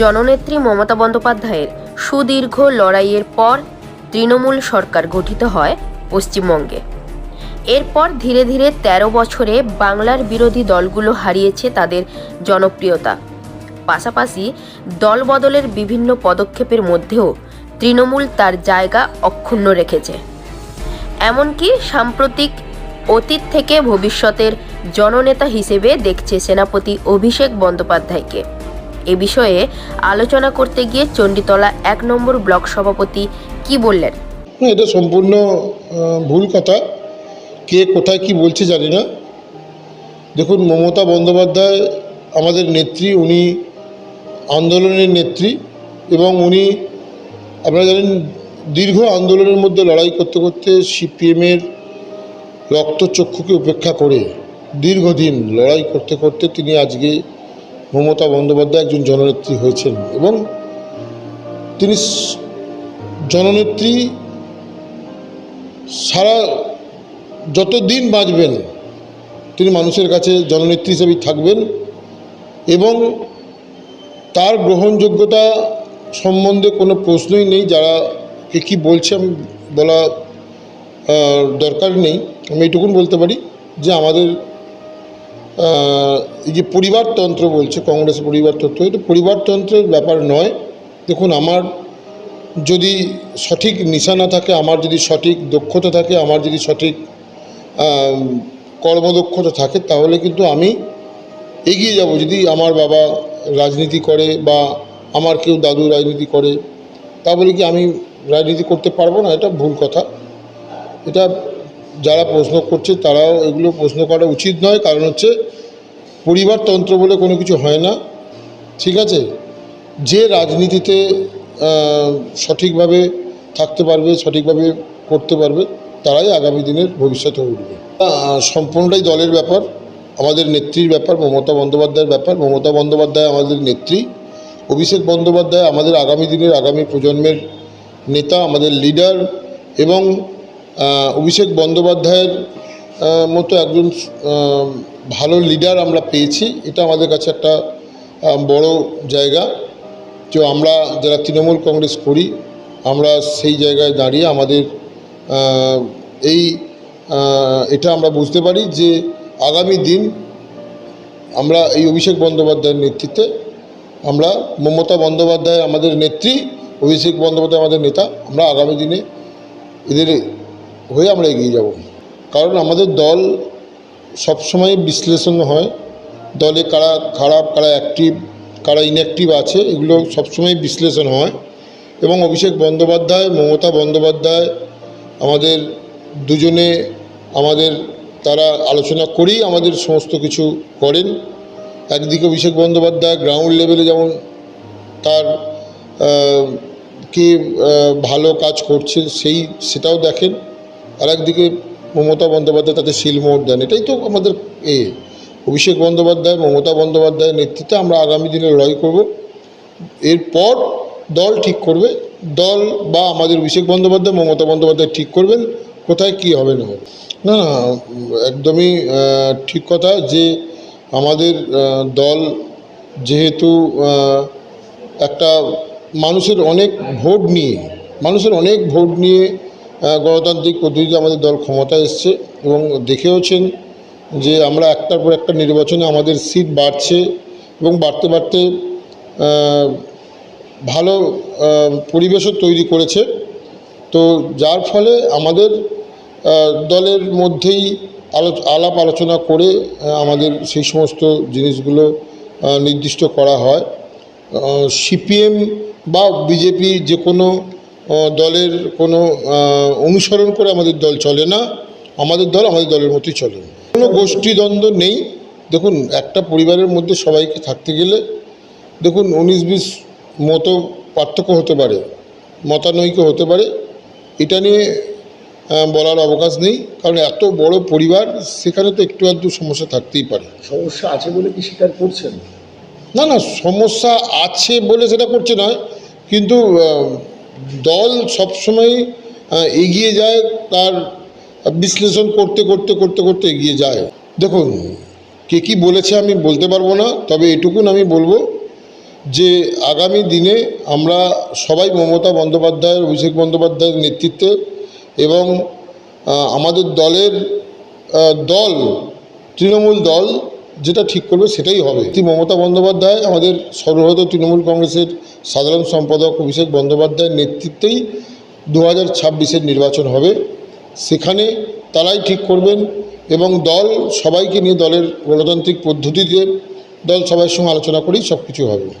জননেত্রী মমতা বন্দ্যোপাধ্যায়ের সুদীর্ঘ লড়াইয়ের পর তৃণমূল সরকার গঠিত হয় পশ্চিমবঙ্গে। এরপর ধীরে ধীরে ১৩ বছরে বাংলার বিরোধী দলগুলো হারিয়েছে তাদের জনপ্রিয়তা। পাশাপাশি দলবদলের বিভিন্ন পদক্ষেপের মধ্যেও তৃণমূল তার জায়গা অক্ষুণ্ণ রেখেছে। এমনকি সাম্প্রতিক অতীত থেকে ভবিষ্যতের জননেতা হিসেবে দেখছে সেনাপতি অভিষেক বন্দ্যোপাধ্যায়কে। এ বিষয়ে আলোচনা করতে গিয়ে চণ্ডীতলা এক নম্বর ব্লক সভাপতি কি বললেন? এটা সম্পূর্ণ ভুল কথা। কে কোথায় কি বলছে জানি না। দেখুন, মমতা বন্দ্যোপাধ্যায় আমাদের নেত্রী, উনি আন্দোলনের নেত্রী এবং উনি, আপনারা জানেন, দীর্ঘ আন্দোলনের মধ্যে লড়াই করতে করতে সিপিএমের রক্তচক্ষুকে উপেক্ষা করে দীর্ঘদিন লড়াই করতে করতে তিনি আজকে মমতা বন্দ্যোপাধ্যায় একজন জননেত্রী হয়েছেন এবং তিনি জননেত্রী সারা যত দিন বাঁচবেন, তিনি মানুষের কাছে জননেত্রী হিসেবেই থাকবেন এবং তার গ্রহণযোগ্যতা সম্বন্ধে কোনো প্রশ্নই নেই, যারা কে কী বলছে আমি বলা দরকার নেই। আমি এইটুকুন বলতে পারি যে আমাদের এই যে পরিবারতন্ত্র বলছে কংগ্রেস পরিবারতন্ত্র, এটা পরিবারতন্ত্রের ব্যাপার নয়। দেখুন, আমার যদি সঠিক নিশানা থাকে, আমার যদি সঠিক দক্ষতা থাকে, আমার যদি সঠিক কর্মদক্ষতা থাকে, তাহলে কিন্তু আমি এগিয়ে যাব। যদি আমার বাবা রাজনীতি করে বা আমার কেউ দাদু রাজনীতি করে, তা বলে কি আমি রাজনীতি করতে পারব না? এটা ভুল কথা। এটা যারা প্রশ্ন করছে তারাও এগুলো প্রশ্ন করা উচিত নয়, কারণ হচ্ছে পরিবারতন্ত্র বলে কোনো কিছু হয় না। ঠিক আছে? যে রাজনীতিতে সঠিকভাবে থাকতে পারবে, সঠিকভাবে করতে পারবে, তারাই আগামী দিনের ভবিষ্যতে উঠবে। সম্পূর্ণটাই দলের ব্যাপার, আমাদের নেত্রীর ব্যাপার, মমতা বন্দ্যোপাধ্যায়ের ব্যাপার। মমতা বন্দ্যোপাধ্যায় আমাদের নেত্রী, অভিষেক বন্দ্যোপাধ্যায় আমাদের আগামী দিনের, আগামী প্রজন্মের নেতা, আমাদের লিডার এবং অভিষেক বন্দ্যোপাধ্যায়ের মতো একজন ভালো লিডার আমরা পেয়েছি। এটা আমাদের কাছে একটা বড় জায়গা। যে আমরা যারা তৃণমূল কংগ্রেস করি, আমরা সেই জায়গায় দাঁড়িয়ে আমাদের এই এটা আমরা বুঝতে পারি যে আগামী দিন আমরা এই অভিষেক বন্দ্যোপাধ্যায়ের নেতৃত্বে, আমরা মমতা বন্দ্যোপাধ্যায় আমাদের নেত্রী, অভিষেক বন্দ্যোপাধ্যায় আমাদের নেতা, আমরা আগামী দিনে এদের হয়ে আমরা এগিয়ে যাব। কারণ আমাদের দল সবসময় বিশ্লেষণ হয়। দলে কারা খারাপ, কারা অ্যাক্টিভ কারা ইনঅ্যাক্টিভ আছে, এগুলো সবসময় বিশ্লেষণ হয়। এবং অভিষেক বন্দ্যোপাধ্যায়, মমতা বন্দ্যোপাধ্যায় আমাদের দুজনে আমাদের তারা আলোচনা করেই আমাদের সমস্ত কিছু করেন। একদিকে অভিষেক বন্দ্যোপাধ্যায় গ্রাউন্ড লেভেলে যেমন তার কে ভালো কাজ করছে, সেই, সেটাও দেখেন। আর একদিকে মমতা বন্দ্যোপাধ্যায় তাতে শিলমোহর দেন। এটাই তো আমাদের এ। অভিষেক বন্দ্যোপাধ্যায়, মমতা বন্দ্যোপাধ্যায়ের নেতৃত্বে আমরা আগামী দিনে লড়াই করব। এরপর দল ঠিক করবে। দল বা আমাদের অভিষেক বন্দ্যোপাধ্যায়, মমতা বন্দ্যোপাধ্যায় ঠিক করবেন। কোথায় কি হবে না হবে। না না, একদমই ঠিক কথা যে আমাদের দল যেহেতু একটা মানুষের অনেক ভোট নিয়ে, মানুষের অনেক ভোট নিয়ে গণতান্ত্রিক পদ্ধতিতে আমাদের দল ক্ষমতায় এসছে এবং দেখেওছেন যে আমরা একটার পর একটা নির্বাচনে আমাদের সিট বাড়ছে এবং বাড়তে বাড়তে ভালো পরিবেশও তৈরি করেছে। তো যার ফলে আমাদের দলের মধ্যেই আলো আলাপ আলোচনা করে আমাদের সেই সমস্ত জিনিসগুলো নির্দিষ্ট করা হয়। সিপিএম বা বিজেপি যে কোনো দলের কোনো অনুসরণ করে আমাদের দল চলে না আমাদের দল আমাদের দলের মতোই চলে। কোনো গোষ্ঠীদ্বন্দ্ব নেই। দেখুন একটা পরিবারের মধ্যে সবাইকে থাকতে গেলে দেখুন উনিশ বিশ মতো পার্থক্য হতে পারে মতানৈক্য হতে পারে। এটা নিয়ে বলার অবকাশ নেই। কারণ এত বড় পরিবার সেখানে তো একটু আধটু সমস্যা থাকতেই পারে। সমস্যা আছে বলে কি স্বীকার করছেন? না না সমস্যা আছে বলে সেটা করছে না কিন্তু দল সবসময় এগিয়ে যায়, তার বিশ্লেষণ করতে করতে করতে করতে এগিয়ে যায়। দেখুন, কে কী বলেছে আমি বলতে পারব না, তবে এটুকুন আমি বলব যে, আগামী দিনে আমরা সবাই মমতা বন্দ্যোপাধ্যায় অভিষেক বন্দ্যোপাধ্যায়ের নেতৃত্বে এবং আমাদের দলের দল, তৃণমূল দল যেটা ঠিক করবে সেটাই হবে। মমতা বন্দ্যোপাধ্যায়, আমাদের সর্বভারতীয় তৃণমূল কংগ্রেসের সাধারণ সম্পাদক অভিষেক বন্দ্যোপাধ্যায়ের নেতৃত্বেই দু হাজার নির্বাচন হবে। সেখানে তারাই ঠিক করবেন এবং দল সবাইকে নিয়ে দলের গণতান্ত্রিক পদ্ধতিতে দল সবার সঙ্গে আলোচনা করেই সব কিছু হবে।